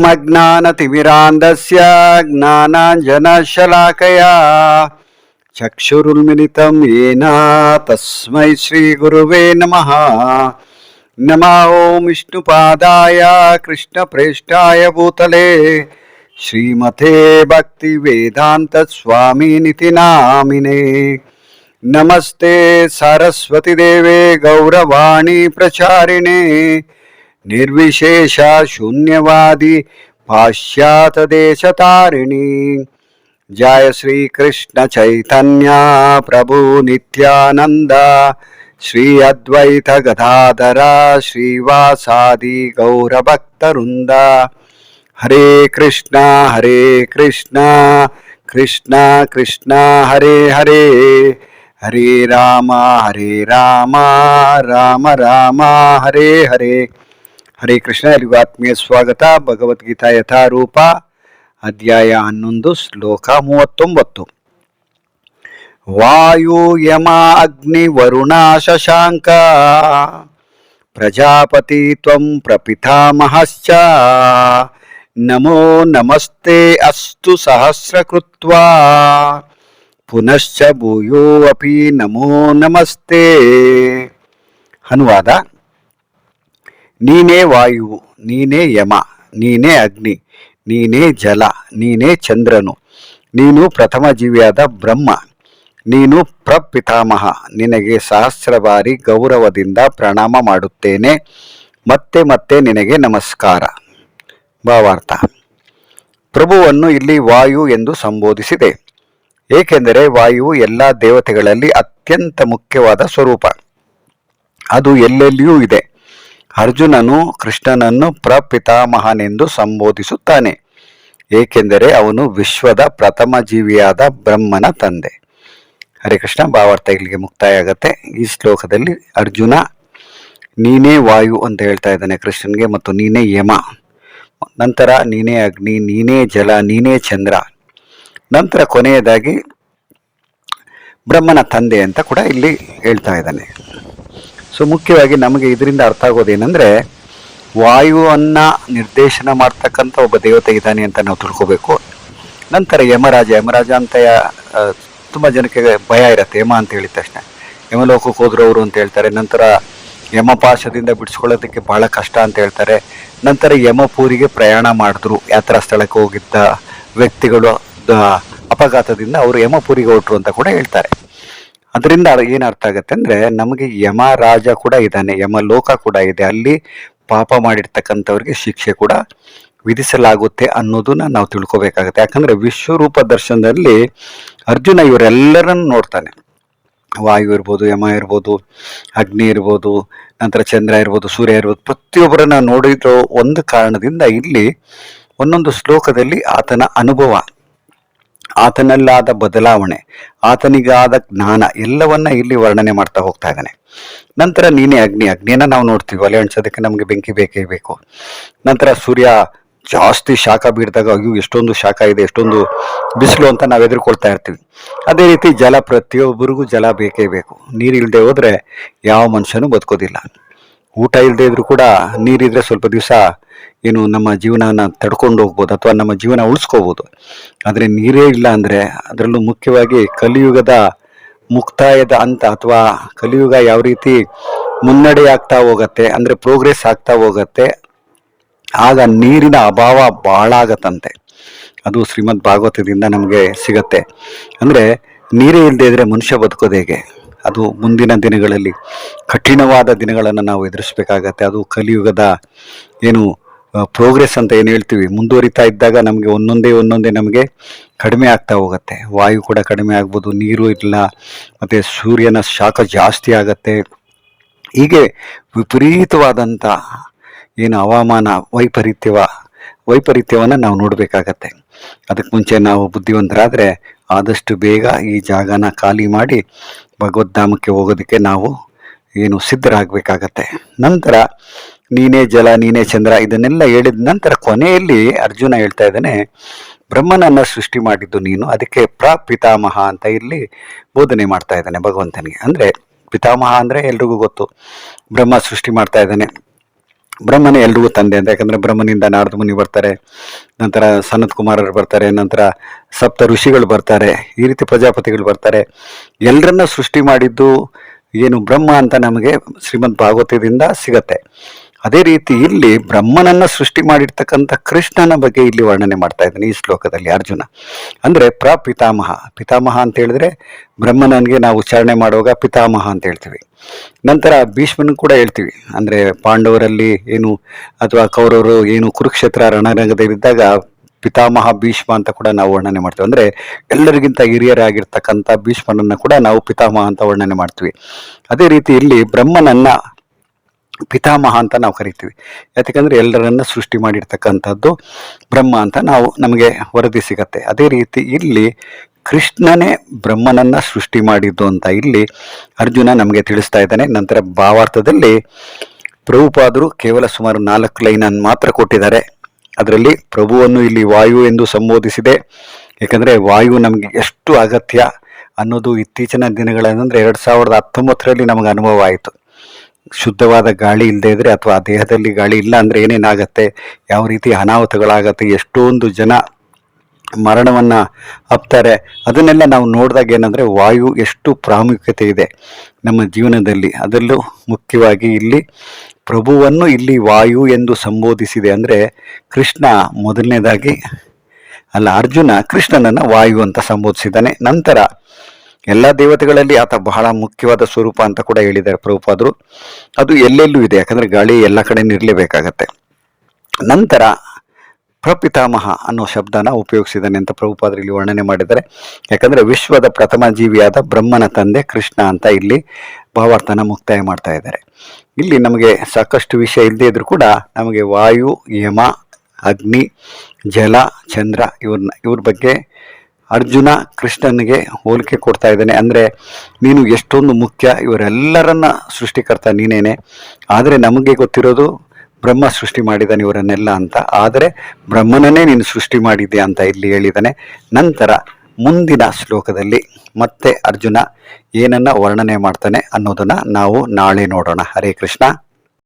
ॐ अज्ञानतिमिरान्धस्य ज्ञानाञ्जनशलाकया चक्षुरुन्मिलितं येन तस्मै श्रीगुरुवे नमः नमः ॐ विष्णुपादाय कृष्णप्रेष्ठाय भूतले श्रीमते भक्तिवेदान्तस्वामिनिति नामिने नमस्ते सरस्वतीदेवे गौरवाणी प्रचारिणे నిర్విశేష శూన్యవాది పాశ్చాత దేశతారిణి జయ శ్రీకృష్ణ చైతన్య ప్రభు నిత్యానంద శ్రీ అద్వైత గదాధర శ్రీవాసాది గౌరభక్తరుంద హరే కృష్ణ హరే కృష్ణ కృష్ణ కృష్ణ హరే హరే హరే రామ హరే రామ రామ రామ హరే హరే ಹರೇ ಕೃಷ್ಣ ಎಲ್ರಿಗೂ ಆತ್ಮೀಯ ಸ್ವಾಗತ ಭಗವದ್ಗೀತಾ ಯಥಾರೂಪ ಅಧ್ಯಾಯ ಹನ್ನೊಂದು ಶ್ಲೋಕ ಮೂವತ್ತೊಂಬತ್ತು ವಾಯು ಯಮ ಅಗ್ನಿ ವರುಣ ಶಶಾಂಕ ಪ್ರಜಾಪತಿ ತ್ವಂ ಪ್ರಪಿತಾಮಹಶ್ಚ ನಮೋ ನಮಸ್ತೆ ಅಸ್ತು ಸಹಸ್ರಕೃತ್ವಾ ಪುನಶ್ಚ ಭೂಯೋ ಅಪಿ ನಮೋ ನಮಸ್ತೆ ಅನುವಾದ ನೀನೇ ವಾಯುವು ನೀನೇ ಯಮ, ನೀನೇ ಅಗ್ನಿ, ನೀನೇ ಜಲ, ನೀನೇ ಚಂದ್ರನು. ನೀನು ಪ್ರಥಮ ಜೀವಿಯಾದ ಬ್ರಹ್ಮ. ನೀನು ಪ್ರಪಿತಾಮಹ. ನಿನಗೆ ಸಹಸ್ರ ಬಾರಿ ಗೌರವದಿಂದ ಪ್ರಣಾಮ ಮಾಡುತ್ತೇನೆ. ಮತ್ತೆ ಮತ್ತೆ ನಿನಗೆ ನಮಸ್ಕಾರ. ಭಾವಾರ್ಥ. ಪ್ರಭುವನ್ನು ಇಲ್ಲಿ ವಾಯು ಎಂದು ಸಂಬೋಧಿಸಿದೆ. ಏಕೆಂದರೆ ವಾಯು ಎಲ್ಲ ದೇವತೆಗಳಲ್ಲಿ ಅತ್ಯಂತ ಮುಖ್ಯವಾದ ಸ್ವರೂಪ. ಅದು ಎಲ್ಲೆಲ್ಲಿಯೂ ಇದೆ. ಅರ್ಜುನನು ಕೃಷ್ಣನನ್ನು ಪ್ರಪಿತಾಮಹನೆಂದು ಸಂಬೋಧಿಸುತ್ತಾನೆ, ಏಕೆಂದರೆ ಅವನು ವಿಶ್ವದ ಪ್ರಥಮ ಜೀವಿಯಾದ ಬ್ರಹ್ಮನ ತಂದೆ. ಹರೇ ಕೃಷ್ಣ ಭಾವಾರ್ಥ ಇಲ್ಲಿಗೆ ಮುಕ್ತಾಯ ಆಗತ್ತೆ ಈ ಶ್ಲೋಕದಲ್ಲಿ ಅರ್ಜುನ, ನೀನೇ ವಾಯು ಅಂತ ಹೇಳ್ತಾ ಇದ್ದಾನೆ ಕೃಷ್ಣನ್ಗೆ ಮತ್ತು ನೀನೇ ಯಮ. ನಂತರ ನೀನೇ ಅಗ್ನಿ, ನೀನೇ ಜಲ, ನೀನೇ ಚಂದ್ರ. ನಂತರ ಕೊನೆಯದಾಗಿ ಬ್ರಹ್ಮನ ತಂದೆ ಅಂತ ಕೂಡ ಇಲ್ಲಿ ಹೇಳ್ತಾ ಇದ್ದಾನೆ. ಸೊ ಮುಖ್ಯವಾಗಿ ನಮಗೆ ಇದರಿಂದ ಅರ್ಥ ಆಗೋದೇನೆಂದರೆ, ವಾಯುವನ್ನು ನಿರ್ದೇಶನ ಮಾಡ್ತಕ್ಕಂಥ ಒಬ್ಬ ದೇವತೆ ಇದ್ದಾನೆ ಅಂತ ನಾವು ತಿಳ್ಕೋಬೇಕು. ನಂತರ ಯಮರಾಜ ಯಮರಾಜ ಅಂತ ತುಂಬ ಜನಕ್ಕೆ ಭಯ ಇರುತ್ತೆ, ಯಮ ಅಂತ ಹೇಳಿದ ತಕ್ಷಣ. ಯಮಲೋಕಕ್ಕೆ ಹೋದ್ರು ಅವರು ಅಂತ ಹೇಳ್ತಾರೆ, ನಂತರ ಯಮಪಾಶದಿಂದ ಬಿಡಿಸ್ಕೊಳ್ಳೋದಕ್ಕೆ ಬಹಳ ಕಷ್ಟ ಅಂತ ಹೇಳ್ತಾರೆ. ನಂತರ ಯಮಪೂರಿಗೆ ಪ್ರಯಾಣ ಮಾಡಿದ್ರು, ಯಾತ್ರಾ ಸ್ಥಳಕ್ಕೆ ಹೋಗಿದ್ದ ವ್ಯಕ್ತಿಗಳು ಅಪಘಾತದಿಂದ ಅವರು ಯಮಪುರಿಗೆ ಹೊರಟರು ಅಂತ ಕೂಡ ಹೇಳ್ತಾರೆ. ಅದರಿಂದ ಏನು ಅರ್ಥ ಆಗುತ್ತೆ ಅಂದರೆ ನಮಗೆ ಯಮ ರಾಜ ಕೂಡ ಇದ್ದಾನೆ, ಯಮ ಲೋಕ ಕೂಡ ಇದೆ. ಅಲ್ಲಿ ಪಾಪ ಮಾಡಿರ್ತಕ್ಕಂಥವ್ರಿಗೆ ಶಿಕ್ಷೆ ಕೂಡ ವಿಧಿಸಲಾಗುತ್ತೆ ಅನ್ನೋದನ್ನ ನಾವು ತಿಳ್ಕೊಬೇಕಾಗುತ್ತೆ. ಯಾಕಂದರೆ ವಿಶ್ವರೂಪ ದರ್ಶನದಲ್ಲಿ ಅರ್ಜುನ ಇವರೆಲ್ಲರನ್ನು ನೋಡ್ತಾನೆ. ವಾಯು ಇರ್ಬೋದು, ಯಮ ಇರ್ಬೋದು, ಅಗ್ನಿ ಇರ್ಬೋದು, ನಂತರ ಚಂದ್ರ ಇರ್ಬೋದು, ಸೂರ್ಯ ಇರ್ಬೋದು, ಪ್ರತಿಯೊಬ್ಬರನ್ನ ನೋಡಿರೋ ಒಂದು ಕಾರಣದಿಂದ ಇಲ್ಲಿ ಒಂದೊಂದು ಶ್ಲೋಕದಲ್ಲಿ ಆತನ ಅನುಭವ. ಆತನಲ್ಲಾದ ಬದಲಾವಣೆ, ಆತನಿಗಾದ ಜ್ಞಾನ ಎಲ್ಲವನ್ನ ಇಲ್ಲಿ ವರ್ಣನೆ ಮಾಡ್ತಾ ಹೋಗ್ತಾ ಇದ್ದಾನೆ. ನಂತರ ನೀನೇ ಅಗ್ನಿ, ಅಗ್ನಿಯನ್ನ ನಾವು ನೋಡ್ತೀವಿ, ಒಲೆ ಅಣಿಸೋದಕ್ಕೆ ನಮಗೆ ಬೆಂಕಿ ಬೇಕೇ ಬೇಕು. ನಂತರ ಸೂರ್ಯ ಜಾಸ್ತಿ ಶಾಖ ಬೀರಿದಾಗ ಅಯ್ಯೋ, ಎಷ್ಟೊಂದು ಶಾಖ ಇದೆ, ಎಷ್ಟೊಂದು ಬಿಸಿಲು ಅಂತ ನಾವು ಎದುರ್ಕೊಳ್ತಾ ಇರ್ತೀವಿ. ಅದೇ ರೀತಿ ಜಲ, ಪ್ರತಿಯೊಬ್ಬರಿಗೂ ಜಲ ಬೇಕೇ ಬೇಕು. ನೀರಿಲ್ಲದೆ ಹೋದ್ರೆ ಯಾವ ಮನುಷ್ಯನೂ ಬದುಕೋದಿಲ್ಲ. ಊಟ ಇಲ್ಲದೆ ಇದ್ರೂ ಕೂಡ ನೀರಿದ್ರೆ ಸ್ವಲ್ಪ ದಿವಸ ಏನು ನಮ್ಮ ಜೀವನನ ತಡ್ಕೊಂಡು ಹೋಗ್ಬೋದು ಅಥವಾ ನಮ್ಮ ಜೀವನ ಉಳಿಸ್ಕೋಬೋದು. ಆದರೆ ನೀರೇ ಇಲ್ಲ ಅಂದರೆ ಅದರಲ್ಲೂ ಮುಖ್ಯವಾಗಿ ಕಲಿಯುಗದ ಮುಕ್ತಾಯದ ಅಂತ ಅಥವಾ ಕಲಿಯುಗ ಯಾವ ರೀತಿ ಮುನ್ನಡೆ ಆಗ್ತಾ ಹೋಗತ್ತೆ ಅಂದರೆ ಪ್ರೋಗ್ರೆಸ್ ಆಗ್ತಾ ಹೋಗತ್ತೆ, ಆಗ ನೀರಿನ ಅಭಾವ ಭಾಳ ಆಗತ್ತಂತೆ. ಅದು ಶ್ರೀಮದ್ ಭಾಗವತದಿಂದ ನಮಗೆ ಸಿಗತ್ತೆ. ಅಂದರೆ ನೀರೇ ಇಲ್ಲದೆ ಇದ್ರೆ ಮನುಷ್ಯ ಬದುಕೋದು ಹೇಗೆ? ಅದು ಮುಂದಿನ ದಿನಗಳಲ್ಲಿ ಕಠಿಣವಾದ ದಿನಗಳನ್ನು ನಾವು ಎದುರಿಸಬೇಕಾಗತ್ತೆ. ಅದು ಕಲಿಯುಗದ ಏನು ಪ್ರೋಗ್ರೆಸ್ ಅಂತ ಏನು ಹೇಳ್ತೀವಿ, ಮುಂದುವರಿತಾ ಇದ್ದಾಗ ನಮಗೆ ಒಂದೊಂದೇ ಒಂದೊಂದೇ ನಮಗೆ ಕಡಿಮೆ ಆಗ್ತಾ ಹೋಗುತ್ತೆ. ವಾಯು ಕೂಡ ಕಡಿಮೆ ಆಗ್ಬೋದು, ನೀರು ಇಲ್ಲ, ಮತ್ತು ಸೂರ್ಯನ ಶಾಖ ಜಾಸ್ತಿ ಆಗತ್ತೆ. ಹೀಗೆ ವಿಪರೀತವಾದಂಥ ಏನು ಹವಾಮಾನ ವೈಪರೀತ್ಯವ, ವೈಪರೀತ್ಯವನ್ನು ನಾವು ನೋಡಬೇಕಾಗತ್ತೆ. ಅದಕ್ಕೆ ಮುಂಚೆ ನಾವು ಬುದ್ಧಿವಂತರಾದರೆ ಆದಷ್ಟು ಬೇಗ ಈ ಜಾಗನ ಖಾಲಿ ಮಾಡಿ ಭಗವದ್ಧಾಮಕ್ಕೆ ಹೋಗೋದಕ್ಕೆ ನಾವು ಏನು ಸಿದ್ಧರಾಗಬೇಕಾಗತ್ತೆ. ನಂತರ ನೀನೇ ಜಲ, ನೀನೇ ಚಂದ್ರ ಇದನ್ನೆಲ್ಲ ಹೇಳಿದ ನಂತರ ಕೊನೆಯಲ್ಲಿ ಅರ್ಜುನ ಹೇಳ್ತಾ ಇದ್ದಾನೆ, ಬ್ರಹ್ಮನನ್ನು ಸೃಷ್ಟಿ ಮಾಡಿದ್ದು ನೀನು, ಅದಕ್ಕೆ ಪ್ರಪಿತಾಮಹ ಅಂತ ಇಲ್ಲಿ ಬೋಧನೆ ಮಾಡ್ತಾ ಇದ್ದಾನೆ ಭಗವಂತನಿಗೆ. ಅಂದರೆ ಪಿತಾಮಹ ಅಂದರೆ ಎಲ್ರಿಗೂ ಗೊತ್ತು, ಬ್ರಹ್ಮ ಸೃಷ್ಟಿ ಮಾಡ್ತಾ ಇದ್ದಾನೆ. ಬ್ರಹ್ಮನೇ ಎಲ್ರಿಗೂ ತಂದೆ ಅಂತ. ಯಾಕಂದರೆ ಬ್ರಹ್ಮನಿಂದ ನಾರದ ಮುನಿ ಬರ್ತಾರೆ, ನಂತರ ಸನತ್ ಕುಮಾರರು ಬರ್ತಾರೆ, ನಂತರ ಸಪ್ತ ಋಷಿಗಳು ಬರ್ತಾರೆ, ಈ ರೀತಿ ಪ್ರಜಾಪತಿಗಳು ಬರ್ತಾರೆ. ಎಲ್ಲರನ್ನ ಸೃಷ್ಟಿ ಮಾಡಿದ್ದು ಏನು ಬ್ರಹ್ಮ ಅಂತ ನಮಗೆ ಶ್ರೀಮದ್ ಭಾಗವತದಿಂದ ಸಿಗತ್ತೆ. ಅದೇ ರೀತಿ ಇಲ್ಲಿ ಬ್ರಹ್ಮನನ್ನ ಸೃಷ್ಟಿ ಮಾಡಿರ್ತಕ್ಕಂಥ ಕೃಷ್ಣನ ಬಗ್ಗೆ ಇಲ್ಲಿ ವರ್ಣನೆ ಮಾಡ್ತಾ ಇದ್ದಾನೆ ಈ ಶ್ಲೋಕದಲ್ಲಿ ಅರ್ಜುನ. ಅಂದ್ರೆ ಪ್ರ ಪಿತಾಮಹ. ಅಂತ ಹೇಳಿದ್ರೆ ಬ್ರಹ್ಮನನ್ಗೆ ನಾವು ಉಚ್ಚಾರಣೆ ಮಾಡುವಾಗ ಪಿತಾಮಹ ಅಂತ ಹೇಳ್ತೀವಿ. ನಂತರ ಭೀಷ್ಮನ ಕೂಡ ಹೇಳ್ತೀವಿ. ಅಂದ್ರೆ ಪಾಂಡವರಲ್ಲಿ ಏನು ಅಥವಾ ಕೌರವರು ಏನು ಕುರುಕ್ಷೇತ್ರ ರಣರಂಗದಲ್ಲಿದ್ದಾಗ ಪಿತಾಮಹ, ಭೀಷ್ಮ ಅಂತ ಕೂಡ ನಾವು ವರ್ಣನೆ ಮಾಡ್ತೀವಿ. ಅಂದ್ರೆ ಎಲ್ಲರಿಗಿಂತ ಹಿರಿಯರಾಗಿರ್ತಕ್ಕಂಥ ಭೀಷ್ಮನನ್ನ ಕೂಡ ನಾವು ಪಿತಾಮಹ ಅಂತ ವರ್ಣನೆ ಮಾಡ್ತೀವಿ. ಅದೇ ರೀತಿ ಇಲ್ಲಿ ಬ್ರಹ್ಮನನ್ನ ಪಿತಾಮಹ ಅಂತ ನಾವು ಕರಿತೀವಿ. ಯಾಕಂದ್ರೆ ಎಲ್ಲರನ್ನ ಸೃಷ್ಟಿ ಮಾಡಿರ್ತಕ್ಕಂಥದ್ದು ಬ್ರಹ್ಮ ಅಂತ ನಾವು ನಮಗೆ ವರದಿ ಸಿಗತ್ತೆ. ಅದೇ ರೀತಿ ಇಲ್ಲಿ ಕೃಷ್ಣನೇ ಬ್ರಹ್ಮನನ್ನ ಸೃಷ್ಟಿ ಮಾಡಿದ್ದು ಅಂತ ಇಲ್ಲಿ ಅರ್ಜುನ ನಮಗೆ ತಿಳಿಸ್ತಾ ಇದ್ದಾನೆ. ನಂತರ ಭಾವಾರ್ಥದಲ್ಲಿ ಪ್ರಭುಪಾದರು ಕೇವಲ ಸುಮಾರು ನಾಲ್ಕು ಲೈನನ್ನು ಮಾತ್ರ ಕೊಟ್ಟಿದ್ದಾರೆ. ಅದರಲ್ಲಿ ಪ್ರಭುವನ್ನು ಇಲ್ಲಿ ವಾಯು ಎಂದು ಸಂಬೋಧಿಸಿದೆ. ಯಾಕಂದ್ರೆ ವಾಯು ನಮಗೆ ಎಷ್ಟು ಅಗತ್ಯ ಅನ್ನೋದು ಇತ್ತೀಚಿನ ದಿನಗಳಂದರೆ ಎರಡು ಸಾವಿರದ ಹತ್ತೊಂಬತ್ತರಲ್ಲಿ ನಮಗೆ ಅನುಭವ ಆಯಿತು. ಶುದ್ಧವಾದ ಗಾಳಿ ಇಲ್ಲದೆ ಇದ್ರೆ ಅಥವಾ ಆ ದೇಹದಲ್ಲಿ ಗಾಳಿ ಇಲ್ಲ ಅಂದ್ರೆ ಏನೇನಾಗತ್ತೆ? ಯಾವ ರೀತಿ ಅನಾಹುತಗಳಾಗತ್ತೆ? ಎಷ್ಟೊಂದು ಜನ ಮರಣವನ್ನ ಅಪ್ತಾರೆ. ಅದನ್ನೆಲ್ಲ ನಾವು ನೋಡಿದಾಗ ಏನಂದ್ರೆ ವಾಯು ಎಷ್ಟು ಪ್ರಾಮುಖ್ಯತೆ ಇದೆ ನಮ್ಮ ಜೀವನದಲ್ಲಿ. ಅದರಲ್ಲೂ ಮುಖ್ಯವಾಗಿ ಇಲ್ಲಿ ಪ್ರಭುವನ್ನು ಇಲ್ಲಿ ವಾಯು ಎಂದು ಸಂಬೋಧಿಸಿದೆ ಅಂದ್ರೆ ಕೃಷ್ಣ ಮೊದಲನೇದಾಗಿ, ಅಲ್ಲ ಅರ್ಜುನ ಕೃಷ್ಣನನ್ನು ವಾಯು ಅಂತ ಸಂಬೋಧಿಸಿದ್ದಾನೆ. ನಂತರ ಎಲ್ಲ ದೇವತೆಗಳಲ್ಲಿ ಆತ ಬಹಳ ಮುಖ್ಯವಾದ ಸ್ವರೂಪ ಅಂತ ಕೂಡ ಹೇಳಿದ್ದಾರೆ ಪ್ರಭುಪಾದರು. ಅದು ಎಲ್ಲೆಲ್ಲೂ ಇದೆ, ಯಾಕಂದ್ರೆ ಗಾಳಿ ಎಲ್ಲ ಕಡೆ ಇರಲೇಬೇಕಾಗತ್ತೆ. ನಂತರ ಪ್ರಪಿತಾಮಹ ಅನ್ನೋ ಶಬ್ದನ ಉಪಯೋಗಿಸಿದ್ದಾನೆ ಅಂತ ಪ್ರಭುಪಾದರು ಇಲ್ಲಿ ವರ್ಣನೆ ಮಾಡಿದ್ದಾರೆ. ಯಾಕಂದ್ರೆ ವಿಶ್ವದ ಪ್ರಥಮ ಜೀವಿಯಾದ ಬ್ರಹ್ಮನ ತಂದೆ ಕೃಷ್ಣ ಅಂತ ಇಲ್ಲಿ ಭಾವಾರ್ಥನ ಮುಕ್ತಾಯ ಮಾಡ್ತಾ ಇದ್ದಾರೆ. ಇಲ್ಲಿ ನಮಗೆ ಸಾಕಷ್ಟು ವಿಷಯ ಇಲ್ಲದೇ ಇದ್ರೂ ಕೂಡ ನಮಗೆ ವಾಯು ಯಮ ಅಗ್ನಿ, ಜಲ, ಚಂದ್ರ ಇವ್ರನ್ನ ಇವ್ರ ಬಗ್ಗೆ ಅರ್ಜುನ ಕೃಷ್ಣನಿಗೆ ಹೋಲಿಕೆ ಕೊಡ್ತಾ ಇದ್ದಾನೆ. ಅಂದರೆ ನೀನು ಎಷ್ಟೊಂದು ಮುಖ್ಯ, ಇವರೆಲ್ಲರನ್ನ ಸೃಷ್ಟಿಕರ್ತ ನೀನೇನೆ. ಆದರೆ ನಮಗೆ ಗೊತ್ತಿರೋದು ಬ್ರಹ್ಮ ಸೃಷ್ಟಿ ಮಾಡಿದ್ದಾನೆ ಇವರನ್ನೆಲ್ಲ ಅಂತ. ಆದರೆ ಬ್ರಹ್ಮನನ್ನೇ ನೀನು ಸೃಷ್ಟಿ ಮಾಡಿದ್ಯಾ ಅಂತ ಇಲ್ಲಿ ಹೇಳಿದ್ದಾನೆ. ನಂತರ ಮುಂದಿನ ಶ್ಲೋಕದಲ್ಲಿ ಮತ್ತೆ ಅರ್ಜುನ ಏನನ್ನ ವರ್ಣನೆ ಮಾಡ್ತಾನೆ ಅನ್ನೋದನ್ನ ನಾವು ನಾಳೆ ನೋಡೋಣ. ಹರೇ ಕೃಷ್ಣ.